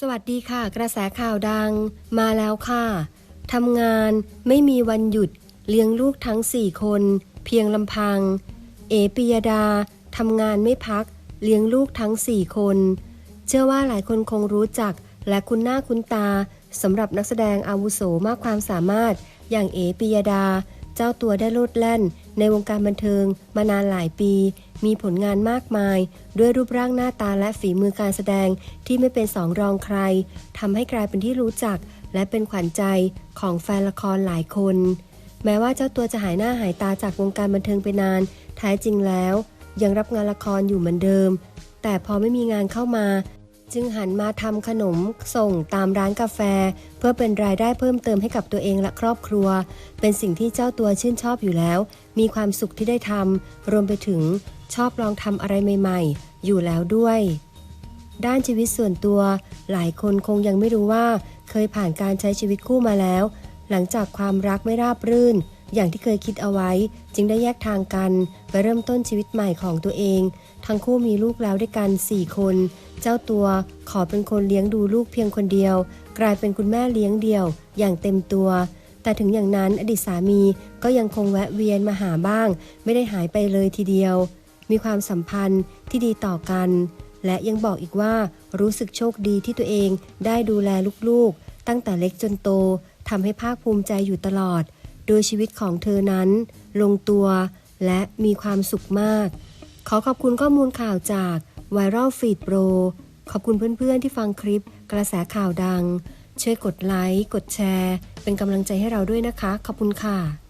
สวัสดีค่ะ กระแสข่าวดัง มาแล้วค่ะทำงานไม่มีวันหยุดเลี้ยงลูกทั้ง4คน เพียงลำพัง เอปิยดาทำงานไม่พัก เลี้ยงลูกทั้ง4คน เชื่อว่าหลายคนคงรู้จัก และคุ้นหน้าคุ้นตาสำหรับนักแสดงอาวุโสมากความสามารถ อย่างเอปิยดา เจ้าตัวได้โลดแล่น ในวงการบันเทิงมานานหลายปี มีผลงานมากมาย ด้วยรูปร่างหน้าตาและฝีมือการแสดงที่ไม่เป็นสองรองใครทำให้กลายเป็นที่รู้จัก และเป็นขวัญใจของแฟนละครหลายคน แม้ว่าเจ้าตัวจะหายหน้าหายตาจากวงการบันเทิงไปนานแท้จริงแล้ว ยังรับงานละครอยู่เหมือนเดิม แต่พอไม่มีงานเข้ามา จึงหันมาทำขนมส่งตามร้านกาแฟ เพื่อเป็นรายได้เพิ่มเติมให้กับตัวเองและครอบครัว เป็นสิ่งที่เจ้าตัวชื่นชอบอยู่แล้ว มีความสุขที่ได้ทำรวมไปถึงชอบลองทำอะไรใหม่ๆ อยู่แล้วด้วย ด้านชีวิตส่วนตัว หลายคนคงยังไม่รู้ว่า เคยผ่านการใช้ชีวิตคู่มาแล้ว หลังจากความรักไม่ราบรื่น อย่างที่เคยคิดเอาไว้จึงได้แยกทางกันไปเริ่มต้นชีวิตใหม่ของตัวเอง ทั้งคู่มีลูกแล้วด้วยกัน 4 คน เจ้าตัวขอเป็นคนเลี้ยงดูลูกเพียงคนเดียว กลายเป็นคุณแม่เลี้ยงเดี่ยว อย่างเต็มตัว แต่ถึงอย่างนั้นอดีตสามีก็ยังคงแวะเวียนมาหาบ้าง ไม่ได้หายไปเลยทีเดียว มีความสัมพันธ์ที่ดีต่อกัน และยังบอกอีกว่ารู้สึกโชคดีที่ตัวเองได้ดูแลลูกๆ ตั้งแต่เล็กจนโตทำให้ภาคภูมิใจอยู่ตลอด โดยชีวิตของเธอนั้น ลงตัวและมีความสุขมาก ขอขอบคุณข้อมูลข่าวจาก Viral Feed Pro ขอบคุณเพื่อนๆที่ฟังคลิปกระแสข่าวดัง ช่วยกดไลค์ กดแชร์ เป็นกำลังใจให้เราด้วยนะคะ ขอบคุณค่ะ